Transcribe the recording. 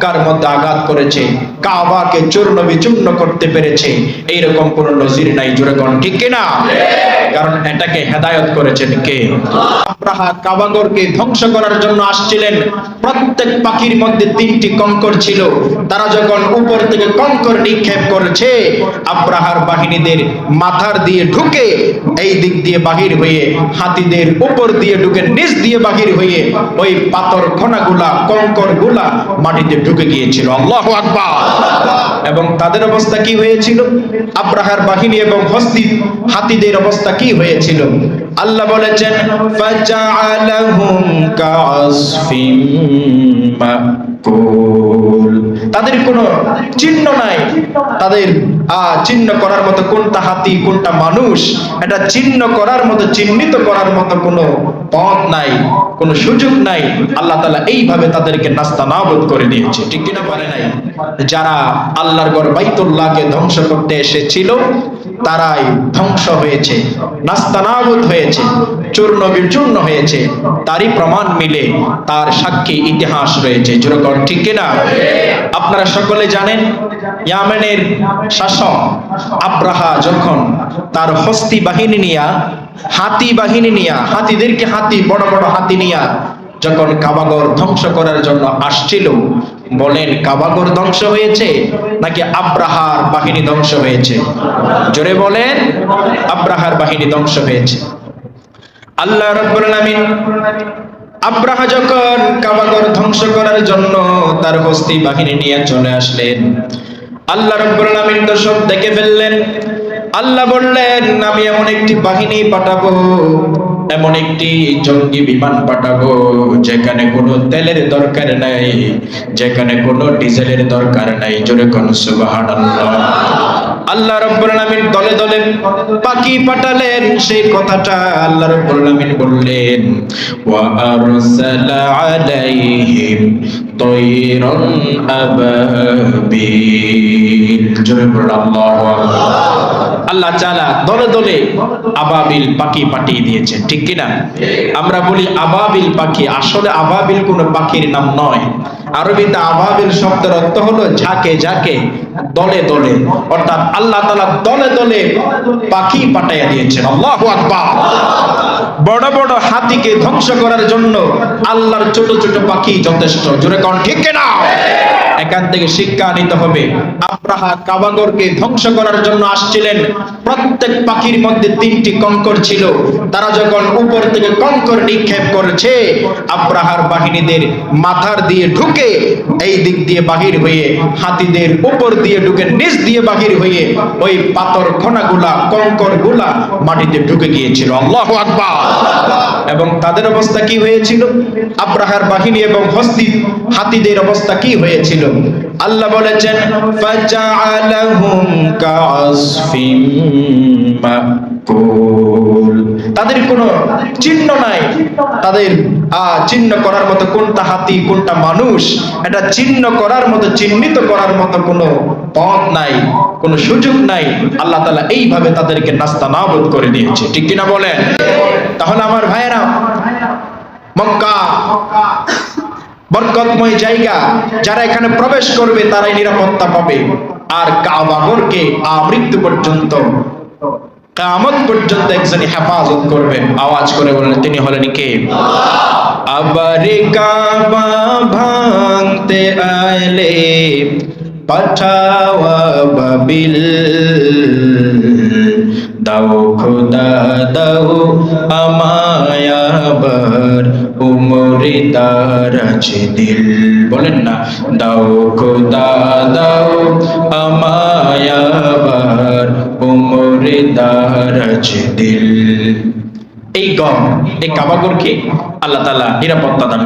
কার মধ্যে আঘাত করেছে। কাবাকে চূর্ণ বিচূর্ণ করতে পেরেছে। এইরকম কোন নজির নাই কোন ঠিক কিনা? কারণ এটাকে হেদায়ত করেছেন কে? আব্রাহা কাবাগরকে ধ্বংস করার জন্য আসছিলেন। প্রত্যেক পাখির মধ্যে তিনটি কঙ্কর ছিল। তারা যখন উপর থেকে কঙ্কর নিক্ষেপ করেছে, আব্রাহার বাহিনীদের মাথার দিয়ে ঢুকে এই দিক দিয়ে বাহির হয়ে, হাতিদের উপর দিয়ে ঢুকে, নিচ দিয়ে বাহির হয়ে, ওই পাথর খোনাগুলা কঙ্করগুলা মাটিতে ঢুকে গিয়েছিল। আল্লাহ আকবার। এবং তাদের অবস্থা কি হয়েছিল? আব্রাহার বাহিনী এবং হস্তি হাতিদের অবস্থা কি হয়েছিল? আল্লাহ বলেছেন তাদের কোনো চিহ্ন নাই। তাদের চিহ্ন করার মতো কোনটা হাতি, কোনটা মানুষ, এটা চিহ্ন করার মতো, চিহ্নিত করার মতো কোনো পথ নাই, কোনো সুযোগ নাই। আল্লাহ তাআলা এইভাবে তাদেরকে নাস্তা নাবুদ করে দিয়েছে ঠিক কিনা পারে নাই? যারা আল্লাহর ঘর বাইতুল্লাহকে ধ্বংস করতে এসেছিল, তারাই ধ্বংস হয়েছে নাস্তানাবুদ হয়েছে, চূর্ণ বিচূর্ণ হয়েছে। তারই প্রমাণ মিলে তার সাক্ষী ইতিহাস রয়েছে। যেরকম ঠিক কিনা? আপনারা সকলে জানেন, ইয়ামেনের শাসক আব্রাহা যখন তার হস্তি বাহিনী নিয়া, হাতি বাহিনী নিয়া, হাতিদেরকে হাতি, বড় বড় হাতি নিয়া যখন কাবাগর ধ্বংস করার জন্য আসছিল, বলেন কাবাগর ধ্বংস হয়েছে নাকি আব্রাহার বাহিনী ধ্বংস হয়েছে? জোরে বলেন, আব্রাহার বাহিনী ধ্বংস হয়েছে। আল্লাহ রাব্বুল আব্রাহা যখন কাবাগর ধ্বংস করার জন্য তার হস্তি বাহিনী নিয়ে চলে আসলেন আল্লাহ রাব্বুল আলামিন তো সব দেখে ফেললেন। আল্লাহ বললেন, আমি এমন একটি বাহিনী পাঠাবো, এমন একটি জঙ্গি বিমান পাঠাবো, যেখানে কোনো তেলের দরকার নাই, যেখানে কোনো ডিজেলের দরকার নাই। জোরে কোন সুবহানাল্লাহ। আল্লাহ রাব্বুল আলামিন দলে দলে পাখি পাঠালেন। সেই কথাটা আল্লাহ রাব্বুল আলামিন বললেন, ওয়া আরসালা আলাইহিম তায়রান আবাবিল জোরে বলুন আল্লাহু তাআলা দলে দলে আবাবিল পাখি পাঠিয়ে দিয়েছেন, ঠিক কি না আমরা বলি আবাবিল পাখি, আসলে আবাবিল কোনো পাখির নাম নয়। আরবিতে আবাবিল শব্দের অর্থ হলো ঝাঁকে ঝাঁকে, দলে দলে। অর্থাৎ আল্লাহ তালা দলে দলে পাখি পাঠাইয়া দিয়েছেন। আল্লাহু বড় বড় হাতিকে ধ্বংস করার জন্য আল্লাহর ছোট ছোট পাখি যথেষ্ট। জোরে কোন, ঠিক না এখান থেকে শিক্ষা নিতে হবে। আব্রাহা কাবাগরকে ধ্বংস করার জন্য আসছিলেন। প্রত্যেক পাখির মধ্যে তিনটি কঙ্কর ছিল। তারা যখন উপর থেকে কঙ্কর নিক্ষেপ করেছে, আব্রাহার বাহিনীদের মাথার দিয়ে ঢুকে এই দিক দিয়ে বাহির হয়ে, হাতিদের উপর দিয়ে ঢুকে, নিচ দিয়ে বাহির হয়ে ওই পাথর খোনাগুলা কঙ্করগুলা মাটিতে ঢুকে গিয়েছিল। আল্লাহ আকবার। এবং তাদের অবস্থা কি হয়েছিল? আব্রাহার বাহিনী এবং হস্তি হাতিদের অবস্থা কি হয়েছিল? আল্লাহ বলেছেন তাদের কোনো চিহ্ন নাই। তাদের আহ, চিহ্ন করার মতো কোনটা হাতি কোনটা মানুষ এটা চিহ্ন করার মতো চিহ্নিত করার মতো কোনো পথ নাই কোনো সুযোগ নাই। আল্লাহ তালা এইভাবে তাদেরকে নাস্তা নাবুদ করে দিয়েছে। ঠিক কিনা বলেন? তাহলে আমার ভাইয়েরা মক্কা বরকতময় জায়গা যারা এখানে প্রবেশ করবে তারাই নিরাপত্তা পাবে। আর কাবাগরকে আমৃত্যু পর্যন্ত কামত পর্যন্ত একজন হেফাজত করবেন আওয়াজ করে বললেন, তিনি হলেন কে? আবার ভাঙতে আইলে পাঠাওয়া দাও খোদা, দাও আমায়াবার উমরে তার আছে দিল। বলেন না, দাও খোদা দাও আমায়াবার উমরে তার আছে দিল। এই গম, এই কাবাগরকে আল্লাহ তালা নিরাপত্তা দান